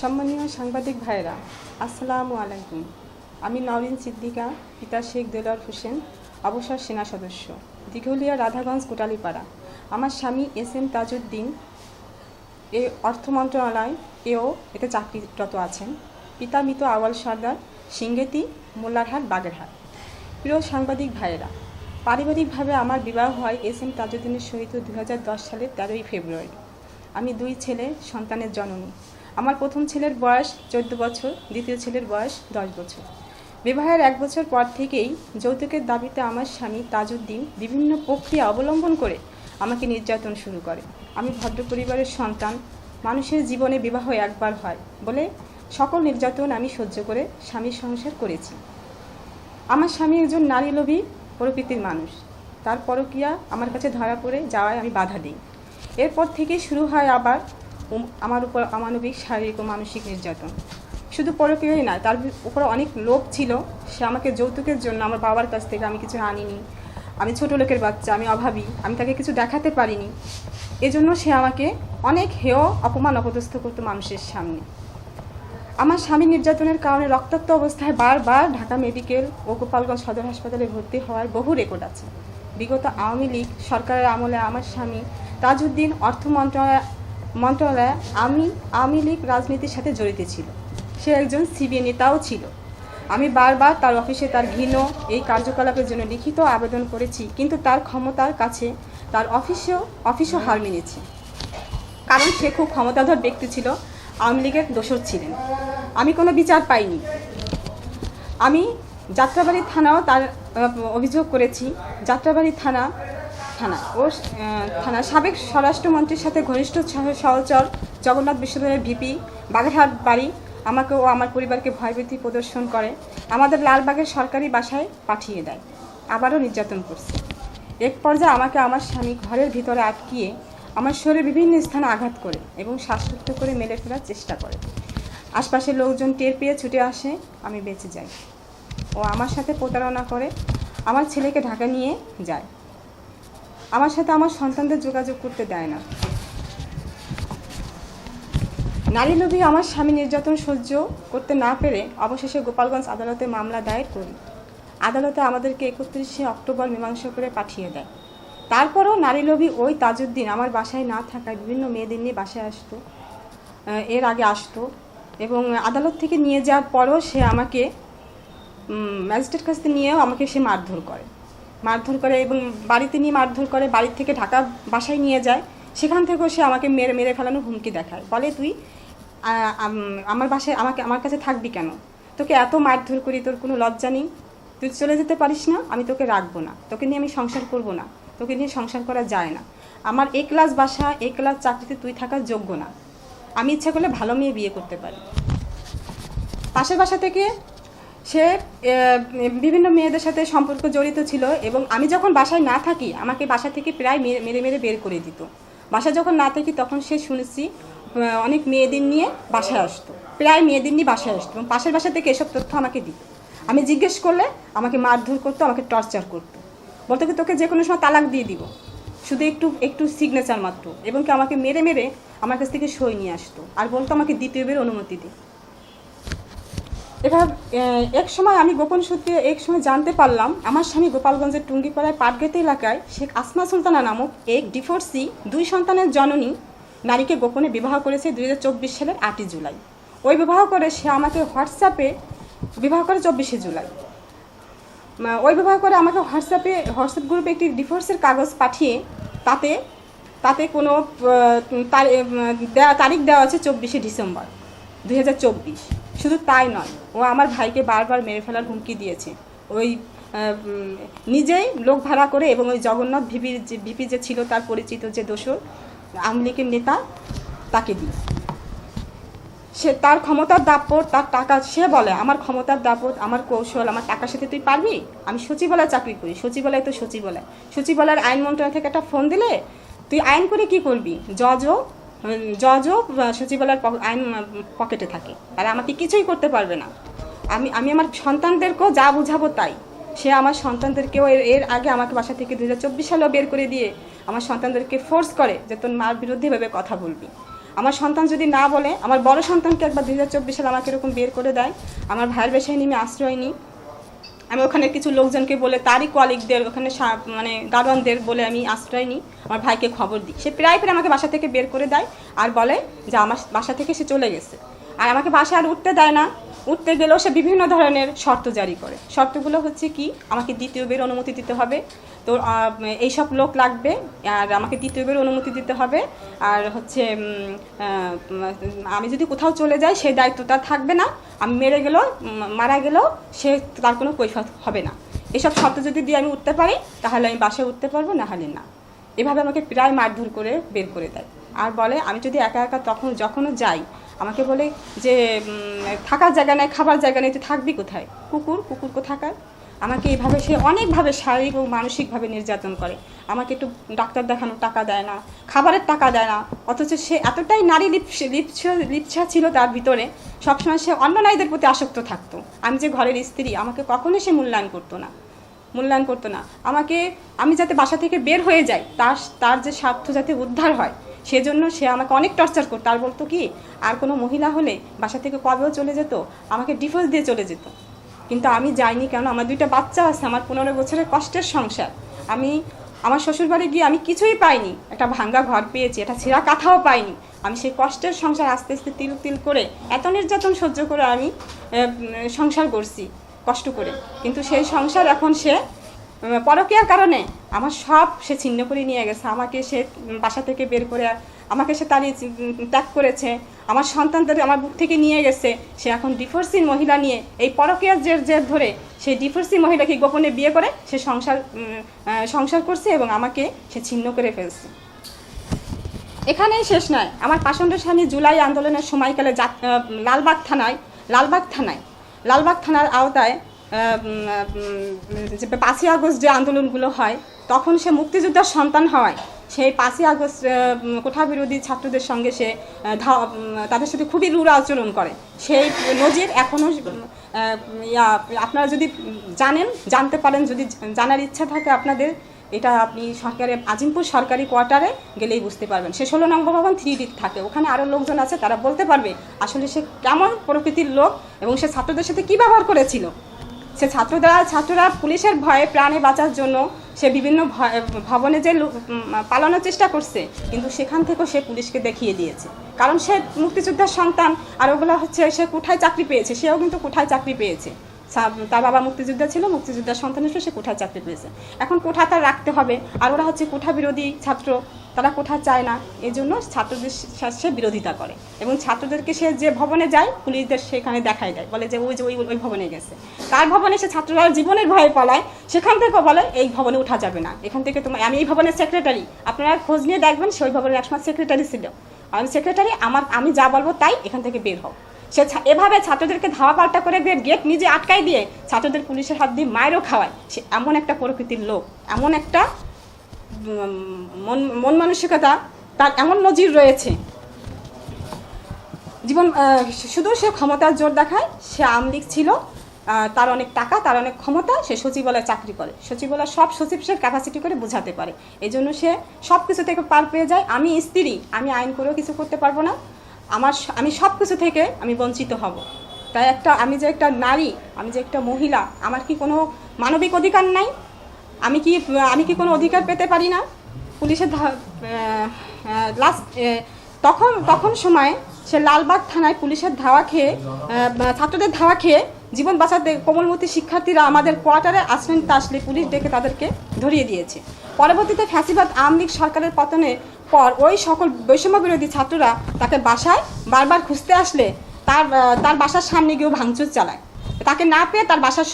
সম্মানীয় সাংবাদিক ভাইরা আসসালামু আলাইকুম। আমি নরিন সিদ্দিকা, পিতা শেখ দেলার হোসেন, অবসর সেনা সদস্য, দিঘলিয়া রাধাগঞ্জ, কোটালিপাড়া। আমার স্বামী এস এম তাজউদ্দিন, এ অর্থ মন্ত্রণালয়, এও এতে চাকরিরত আছেন। পিতা মৃত আওয়াল সর্দার, সিঙ্গেতি, মোল্লারহাট, বাগেরহাট। প্রিয় সাংবাদিক ভাইয়েরা, পারিবারিকভাবে আমার বিবাহ হয় এস এম তাজউদ্দিনের সহিত দু হাজার দশ সালের তেরোই ফেব্রুয়ারি। আমি দুই ছেলে, সন্তানের জননী। আমার প্রথম ছেলের বয়স চোদ্দ বছর, দ্বিতীয় ছেলের বয়স দশ বছর। বিবাহের এক বছর পর থেকেই যৌতুকের দাবিতে আমার স্বামী তাজউদ্দিন বিভিন্ন প্রক্রিয়া অবলম্বন করে আমাকে নির্যাতন শুরু করে। আমি ভদ্র পরিবারের সন্তান, মানুষের জীবনে বিবাহ একবার হয় বলে সকল নির্যাতন আমি সহ্য করে স্বামীর সংসার করেছি। আমার স্বামী একজন নারী লোভী, প্রকৃতির মানুষ। তার পরকিয়া আমার কাছে ধরা পড়ে যাওয়ায় আমি বাধা দিই। এরপর থেকে শুরু হয় আবার আমার উপর অমানবিক, শারীরিক ও মানসিক নির্যাতন। শুধু পরকীয়ই না তার উপর অনেক লোভ ছিল। সে আমাকে যৌতুকের জন্য আমার বাবার কাছ থেকে আমি কিছু আনিনি। আমি ছোট লোকের বাচ্চা, আমি অভাবী, আমি তাকে কিছু দেখাতে পারিনি। এজন্য সে আমাকে অনেক হেয়, অপমান, অপদস্থ করতো মানুষের সামনে। আমার স্বামী নির্যাতনের কারণে রক্তাক্ত অবস্থায় বারবার ঢাকা মেডিকেল ও গোপালগঞ্জ সদর হাসপাতালে ভর্তি হওয়ার বহু রেকর্ড আছে। বিগত আওয়ামী লীগ সরকারের আমলে আমার স্বামী তাজউদ্দিন অর্থ মন্ত্রণালয় মন্ত্রণালয়ে আমি আওয়ামী লীগ রাজনীতির সাথে জড়িত ছিল। সে একজন সিবিআই নেতাও ছিল। আমি বারবার তার অফিসে তার ঘৃণ এই কার্যকলাপের জন্য লিখিত আবেদন করেছি, কিন্তু তার ক্ষমতার কাছে তার অফিসেও, অফিসও হার মেনেছে। কারণ সে খুব ক্ষমতাধর ব্যক্তি ছিল, আওয়ামী লীগের দোসর ছিলেন। আমি কোনো বিচার পাইনি। আমি যাত্রাবাড়ি থানাও তার অভিযোগ করেছি, যাত্রাবাড়ি থানা থানা। ও থানা সাবেক স্বরাষ্ট্রমন্ত্রীর সাথে ঘনিষ্ঠ সহচর জগন্নাথ বিশ্ববিদ্যালয়ের ভিপি বাগেরহাট বাড়ি। আমাকে ও আমার পরিবারকে ভয়ভীতি প্রদর্শন করে। আমাদের লালবাগের সরকারি বাসায় পাঠিয়ে দেয়। আবারও নির্যাতন করছে। এক পর্যায়ে আমাকে আমার স্বামী ঘরের ভিতরে আটকিয়ে আমার শরীরে বিভিন্ন স্থানে আঘাত করে এবং শ্বাসরুদ্ধ করে মেরে ফেলার চেষ্টা করে। আশপাশের লোকজন টের পেয়ে ছুটে আসে, আমি বেঁচে যাই। ও আমার সাথে প্রতারণা করে আমার ছেলেকে ঢাকা নিয়ে যায়। আমার সাথে আমার সন্তানদের যোগাযোগ করতে দেয় না। নারী লোভী আমার স্বামী নির্যাতন সহ্য করতে না পেরে অবশেষে গোপালগঞ্জ আদালতে মামলা দায়ের করি। আদালতে আমাদেরকে একত্রিশে অক্টোবর মীমাংসা করে পাঠিয়ে দেয়। তারপরও নারী লোভী ওই তাজউদ্দিন আমার বাসায় না থাকায় বিভিন্ন মেয়েদের নিয়ে বাসায় আসতো এর আগে আসতো এবং আদালত থেকে নিয়ে যাওয়ার পরও সে আমাকে ম্যাজিস্ট্রেট কাছ নিয়েও আমাকে সে মারধর করে। মারধর করে এবং বাড়িতে নিয়ে মারধর করে, বাড়ি থেকে ঢাকা বাসায় নিয়ে যায়। সেখান থেকেও সে আমাকে মেরে মেরে ফেলানোর হুমকি দেখায়। বলে, তুই আমার বাসায়, আমাকে, আমার কাছে থাকবি কেন? তোকে এত মারধর করি, তোর কোনো লজ্জা নেই? তুই চলে যেতে পারিস না? আমি তোকে রাখব না। তোকে নিয়ে আমি সংসার করব না। তোকে নিয়ে সংসার করা যায় না। আমার এ ক্লাস বাসা, এ ক্লাস চাকরিতে তুই থাকার যোগ্য না। আমি ইচ্ছা করলে ভালো মেয়ে বিয়ে করতে পারি। পাশের বাসা থেকে সে বিভিন্ন মেয়েদের সাথে সম্পর্ক জড়িত ছিল এবং আমি যখন বাসায় না থাকি, আমাকে বাসা থেকে প্রায় মেরে মেরে বের করে দিত। বাসায় যখন না থাকি, তখন সে শুনেছি অনেক মেয়েদের নিয়ে বাসায় আসতো। প্রায় মেয়েদের নিয়ে বাসায় আসতো এবং পাশের বাসা থেকে এসব তথ্য আমাকে দিত। আমি জিজ্ঞেস করলে, আমাকে মারধর করতো, আমাকে টর্চার করতো। বলতো কি, তোকে যে কোনো সময় তালাক দিয়ে দিব। শুধু একটু একটু সিগনেচার মাত্র এবং কি আমাকে মেরে মেরে আমার কাছ থেকে সই নিয়ে আসতো। আর বলতো আমাকে দ্বিতীয়বার অনুমতি দিই এবার এক সময় আমি গোপন সূত্রে এক সময় জানতে পারলাম, আমার স্বামী গোপালগঞ্জের টুঙ্গিপাড়ায় পাটগেতে এলাকায় শেখ আসমা সুলতানা নামক এক ডিফোর্সি দুই সন্তানের জননী নারীকে গোপনে বিবাহ করেছে দু হাজার চব্বিশ সালের আটই জুলাই। ওই বিবাহ করে সে আমাকে হোয়াটসঅ্যাপে বিবাহ করে চব্বিশে জুলাই। ওই বিবাহ করে আমাকে হোয়াটসঅ্যাপে হোয়াটসঅ্যাপ গ্রুপে একটি ডিভোর্সের কাগজ পাঠিয়ে তাতে তাতে কোনো তারিখ দেওয়া আছে চব্বিশে ডিসেম্বর দু হাজার চব্বিশ। শুধু তাই নয়, ও আমার ভাইকে বারবার মেরে ফেলার হুমকি দিয়েছে। ওই নিজেই লোক ভাড়া করে এবং ওই জগন্নাথ ভিপির যে, ভিপি যে ছিল তার পরিচিত যে দোসর আওয়ামী লীগের নেতা, তাকে দিয়ে সে তার ক্ষমতার দাপট, তার টাকা, সে বলে, আমার ক্ষমতার দাপট, আমার কৌশল, আমার টাকার সাথে তুই পারবি? আমি সচিবালয় চাকরি করি, সচিবালয় তো সচিবালয়। সচিবালয়ের আইন মন্ত্রণালয় থেকে একটা ফোন দিলে, তুই আইন করে কি করবি? জজও জজও আহ, সচিবালয়ের আইন পকেটে থাকে। আর আমাকে কিছুই করতে পারবে না। আমি আমি আমার সন্তানদেরকেও যা বুঝাবো তাই। সে আমার সন্তানদেরকেও এর এর আগে আমাকে বাসা থেকে দু হাজার চব্বিশ সালেও বের করে দিয়ে আমার সন্তানদেরকে ফোর্স করে যে তোর মার বিরুদ্ধে ভেবে কথা বলবি। আমার সন্তান যদি না বলে আমার বড় সন্তানকে একবার দু হাজার চব্বিশ সালে আমাকে এরকম বের করে দেয় আমার ভাইয়ের বেশায় নিয়ে আশ্রয় নিই। আমি ওখানে কিছু লোকজনকে বলে, তারই কলিগদের ওখানে মানে দারোয়ানদের বলে আমি আশ্রয় নিই, আমার ভাইকে খবর দিই। সে প্রায় প্রায় আমাকে বাসা থেকে বের করে দেয় আর বলে যে আমার বাসা থেকে সে চলে গেছে। আর আমাকে বাসায় আর উঠতে দেয় না। উঠতে গেলেও সে বিভিন্ন ধরনের শর্ত জারি করে। শর্তগুলো হচ্ছে কি, আমাকে দ্বিতীয় বের অনুমতি দিতে হবে। তো এইসব লোক লাগবে, আর আমাকে দ্বিতীয় বের অনুমতি দিতে হবে। আর হচ্ছে আমি যদি কোথাও চলে যাই, সেই দায়িত্বটা থাকবে না। আমি মেরে গেলেও মারা গেলেও সে তার কোনো কৈফত হবে না। এসব শর্ত যদি দিয়ে আমি উঠতে পারি, তাহলে আমি বাসায় উঠতে পারব, না হলে না। এভাবে আমাকে প্রায় মারধর করে বের করে দেয়। আর বলে, আমি যদি একা একা তখন, যখনও যাই আমাকে বলে যে থাকার জায়গা নেই, খাবার জায়গা নেই, তুই থাকবি কোথায়? কুকুর কুকুর কোথাকার আমাকে এইভাবে, সে অনেকভাবে শারীরিক ও মানসিকভাবে নির্যাতন করে। আমাকে একটু ডাক্তার দেখানোর টাকা দেয় না, খাবারের টাকা দেয় না। অথচ সে এতটাই নারী লিপস- লিপসা ছিল তার ভিতরে, সবসময় সে অন্য নারীদের প্রতি আসক্ত থাকতো। আমি যে ঘরের স্ত্রী, আমাকে কখনোই সে মূল্যায়ন করতো না। মূল্যায়ন করতো না। আমাকে, আমি যাতে বাসা থেকে বের হয়ে যাই, তার তার যে স্বার্থ যাতে উদ্ধার হয় সেজন্য সে আমাকে অনেক টর্চার করতো। আর বলতো কি, আর কোনো মহিলা হলে বাসা থেকে কবেও চলে যেত, আমাকে ডিভোর্স দিয়ে চলে যেত। কিন্তু আমি যাইনি কেন? আমার দুইটা বাচ্চা আছে, আমার পনেরো বছরের কষ্টের সংসার। আমি আমার শ্বশুরবাড়ি গিয়ে আমি কিছুই পাইনি। একটা ভাঙ্গা ঘর পেয়েছি, একটা ছেঁড়া কাঁথাও পাইনি। আমি সেই কষ্টের সংসার আস্তে আস্তে তিল তিল করে, এত নির্যাতন সহ্য করে আমি সংসার করছি, কষ্ট করে। কিন্তু সেই সংসার এখন সে পরকীয়ার কারণে আমার সব সে ছিন্ন করে নিয়ে গেছে। আমাকে সে বাসা থেকে বের করে, আমাকে সে তাড়িয়ে ত্যাগ করেছে। আমার সন্তানদের আমার বুক থেকে নিয়ে গেছে। সে এখন ডিভোর্সি মহিলা নিয়ে, এই পরকীয়ার জের জের ধরে সেই ডিভোর্সি মহিলাকে গোপনে বিয়ে করে, সে সংসার সংসার করছে এবং আমাকে সে ছিন্ন করে ফেলছে। এখানেই শেষ নয়। আমার পাষণ্ড স্বামী জুলাই আন্দোলনের সময়কালে লালবাগ থানায় লালবাগ থানায়, লালবাগ থানার আওতায় যে পাঁচই আগস্ট যে আন্দোলনগুলো হয়, তখন সে মুক্তিযোদ্ধার সন্তান হওয়ায় সেই পাঁচই আগস্ট কোঠা বিরোধী ছাত্রদের সঙ্গে সে তাদের সাথে খুবই রূঢ় আচরণ করে। সেই নজির এখনও আপনারা যদি জানেন, জানতে পারেন, যদি জানার ইচ্ছা থাকে আপনাদের, এটা আপনি সরকারি, আজিমপুর সরকারি কোয়ার্টারে গেলেই বুঝতে পারবেন। সে ষোলো নম্বর ভবন থ্রি ডি থাকে। ওখানে আরও লোকজন আছে, তারা বলতে পারবে আসলে সে কেমন প্রকৃতির লোক এবং সে ছাত্রদের সাথে কী ব্যবহার করেছিল। সে ছাত্ররা ছাত্ররা পুলিশের ভয়ে প্রাণে বাঁচার জন্য সে বিভিন্ন ভবনে যে পালানোর চেষ্টা করছে, কিন্তু সেখান থেকেও সে পুলিশকে দেখিয়ে দিয়েছে। কারণ সে মুক্তিযোদ্ধার সন্তান, আর ওগুলো হচ্ছে সে কোঠায় চাকরি পেয়েছে, সেও কিন্তু কোঠায় চাকরি পেয়েছে। তার বাবা মুক্তিযোদ্ধা ছিল, মুক্তিযোদ্ধার সন্তান হিসেবে সে কোঠায় চাকরি পেয়েছে। এখন কোঠা তার রাখতে হবে, আর ওরা হচ্ছে কোঠা বিরোধী ছাত্র, তারা কোঠা চায় না এই জন্য ছাত্রদের সে বিরোধিতা করে। এবং ছাত্রদেরকে সে যে ভবনে যায়, পুলিশদের সেখানে দেখাই দেয়, বলে যে ওই যে ওই ওই ভবনে গেছে। তার ভবনে সে ছাত্ররা জীবনের ভয়ে পালায়, সেখান থেকে বলে, এই ভবনে উঠা যাবে না। এখান থেকে তোমার আমি এই ভবনের সেক্রেটারি আপনারা খোঁজ নিয়ে দেখবেন, সে ওই ভবনের একসময় সেক্রেটারি ছিল। আমি সেক্রেটারি আমার আমি যা বলব তাই এখান থেকে বের হও। সে এভাবে ছাত্রদেরকে ধাওয়া পাল্টা করে দিয়ে গেট নিজে আটকাই দিয়ে ছাত্রদের পুলিশের হাত দিয়ে মায়েরও খাওয়ায়। সে এমন একটা প্রকৃতির লোক, এমন একটা মন মন মানসিকতা, তার এমন নজির রয়েছে। জীবন শুধু সে ক্ষমতার জোর দেখায়, সে আমলিক ছিল তার অনেক টাকা, তার অনেক ক্ষমতা, সে সচিবালয়ে চাকরি করে। সচিবালয় সব সচিব সে ক্যাপাসিটি করে বোঝাতে পারে। এই জন্য সে সব কিছু থেকে পার পেয়ে যায়। আমি স্ত্রী, আমি আইন করেও কিছু করতে পারব না। আমার আমি সব কিছু থেকে আমি বঞ্চিত হব। তাই একটা, আমি যে একটা নারী, আমি যে একটা মহিলা, আমার কি কোনো মানবিক অধিকার নাই? আমি কি আমি কি কোনো অধিকার পেতে পারি না? পুলিশের লাস্ট তখন তখন সময় সে লালবাগ থানায় পুলিশের ধাওয়া খেয়ে ছাত্রদের ধাওয়া খেয়ে জীবন বাঁচাতে কোমলমতি শিক্ষার্থীরা আমাদের কোয়ার্টারে আসলেন তা আসলে পুলিশ ডেকে তাদেরকে ধরিয়ে দিয়েছে। পরবর্তীতে ফ্যাসিবাদ, আওয়ামী লীগ সরকারের পতনের পর ওই সকল বৈষম্য বিরোধী ছাত্ররা তাকে বাসায় বারবার খুঁজতে আসলে তার তার বাসার সামনে গিয়েও ভাঙচুর চালায়। তাকে না পেয়ে তার বাসার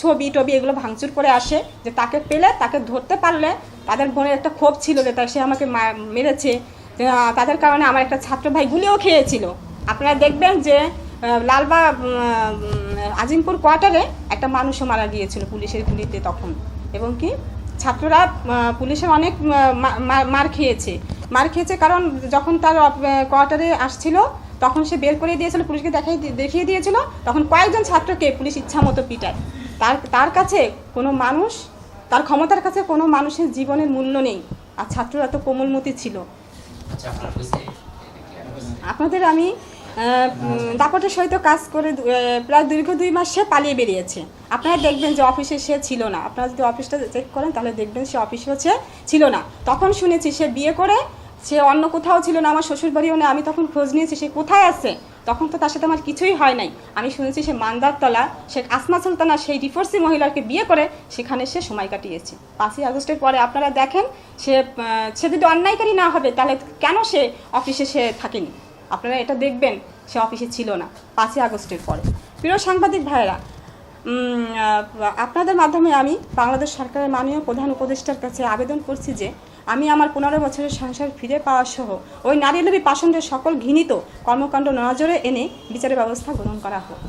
ছবি টবি এগুলো ভাঙচুর করে আসে যে তাকে পেলে তাকে ধরতে পারলে তাদের মনের একটা ক্ষোভ ছিল যে তাই সে আমাকে মেরেছে। তাদের কারণে আমার একটা ছাত্র ভাই গুলিও খেয়েছিল। আপনারা দেখবেন যে উম, আজিমপুর কোয়ার্টারে একটা মানুষও মারা গিয়েছিল পুলিশের গুলিতে তখন। এবং কি ছাত্ররা পুলিশের অনেক মার খেয়েছে। মার খেয়েছে কারণ যখন তার কোয়ার্টারে আসছিল তখন সে বের করে দিয়েছিল পুলিশকে দেখাই দেখিয়ে দিয়েছিল তখন কয়েকজন ছাত্রকে পুলিশ ইচ্ছা মতো পিটায়। তার তার কাছে কোনো মানুষ তার ক্ষমতার কাছে কোনো মানুষের জীবনের মূল্য নেই আর ছাত্ররা তো কোমলমতি ছিল। আচ্ছা? আপনাদের আমি দাপটের সহিত কাজ করে প্রায় দীর্ঘ দুই মাস সে পালিয়ে বেরিয়েছে। আপনারা দেখবেন যে অফিসে সে ছিল না। আপনারা যদি অফিসটা চেক করেন তাহলে দেখবেন সে অফিসে ছিল না। তখন শুনেছি সে বিয়ে করে সে অন্য কোথাও ছিল না, আমার শ্বশুর বাড়িও না, আমি তখন খোঁজ নিয়েছি সে কোথায় আছে। তখন তো তার সাথে আমার কিছুই হয় নাই। আমি শুনেছি সে মান্দারতলা, সে আসমা সুলতানা সেই ডিফোর্সি মহিলাকে বিয়ে করে, সেখানে সে সময় কাটিয়েছে। পাঁচই আগস্টের পরে আপনারা দেখেন, সে সে যদি অন্যায়কারী না হবে, তাহলে কেন সে অফিসে সে থাকেনি? আপনারা এটা দেখবেন, সে অফিসে ছিল না পাঁচই আগস্টের পরে। প্রিয় সাংবাদিক ভাইয়েরা আপনাদের মাধ্যমে আমি বাংলাদেশ সরকারের মাননীয় প্রধান উপদেষ্টার কাছে আবেদন করছি যে আমি আমার পনেরো বছরের সংসার ফিরে পাওয়া সহ ওই নারী লোভী পাষণ্ডের সকল ঘৃণিত কর্মকাণ্ড নজরে এনে বিচারের ব্যবস্থা গ্রহণ করা হোক।